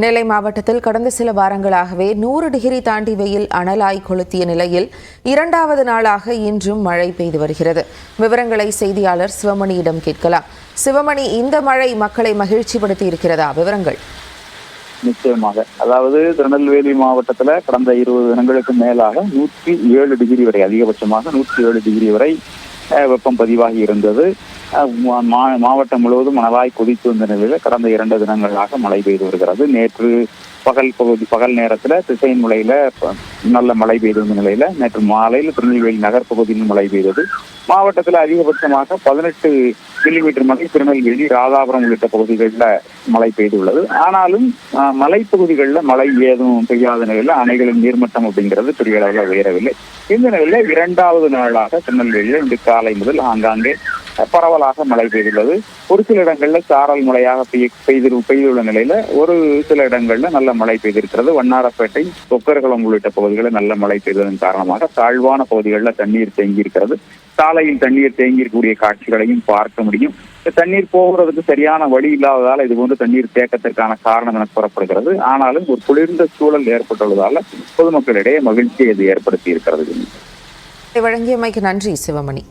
நெல்லை மாவட்டத்தில் கடந்த சில வாரங்களாகவே நூறு டிகிரி தாண்டி வெயில் அனலாய் கொளுத்திய நிலையில் இரண்டாவது நாளாக இன்றும் மழை பெய்து வருகிறது. விவரங்களை செய்தியாளர் சிவமணியிடம் கேட்கலாம். சிவமணி இந்த மழை மக்களை மகிழ்ச்சிப்படுத்தி இருக்கிறதா? விவரங்கள். நிச்சயமாக. அதாவது திருநெல்வேலி மாவட்டத்துல கடந்த இருபது தினங்களுக்கு மேலாக நூற்றி ஏழு டிகிரி வரை அதிகபட்சமாக நூற்றி ஏழு டிகிரி வரை அஹ், வெப்பம் பதிவாகி இருந்தது. மாவட்டம் முழுவதும் மணலாய் கொதித்து வந்த நிலையில் கடந்த இரண்டு தினங்களாக மழை பெய்து வருகிறது. நேற்று பகல் பகுதி பகல் நேரத்துல திசையின் முலையில நல்ல மழை பெய்து வந்த நிலையில நேற்று மாலையில் திருநெல்வேலி நகர் பகுதியில் மழை பெய்தது. மாவட்டத்தில் அதிகபட்சமாக பதினெட்டு மில்லிமீட்டர் மழை திருநெல்வேலி ராதாபுரம் உள்ளிட்ட பகுதிகளில் மழை பெய்துள்ளது. ஆனாலும் மலைப்பகுதிகளில் மழை ஏதும் பெய்யாத நிலையில் அணைகளின் நீர்மட்டம் அப்படிங்கிறது பெரிய அளவில் உயரவில்லை. இந்த நிலையில் இரண்டாவது நாளாக திருநெல்வேலியில் இன்று காலை முதல் ஆங்காங்கே பரவலாக மழை பெய்துள்ளது. ஒரு சில இடங்களில் சாரல் மழையாக பெய்ய பெய்து பெய்துள்ள நிலையில ஒரு சில இடங்களில் நல்ல மழை பெய்திருக்கிறது. வண்ணாரப்பேட்டை கொக்கர்குளம் உள்ளிட்ட பகுதிகளில் நல்ல மழை பெய்ததன் காரணமாக தாழ்வான பகுதிகளில் தண்ணீர் தேங்கி இருக்கிறது சாலையில் தண்ணீர் தேங்கி இருக்கக்கூடிய காட்சிகளையும் பார்க்க முடியும். தண்ணீர் போகிறதுக்கு சரியான வழி இல்லாததால் இது போன்று தண்ணீர் தேக்கத்திற்கான காரணம் என கூறப்படுகிறது. ஆனாலும் ஒரு குளிர்ந்த சூழல் ஏற்பட்டுள்ளதால பொதுமக்களிடையே மகிழ்ச்சியை இது ஏற்படுத்தி இருக்கிறது வழங்கியமைக்கு நன்றி சிவமணி.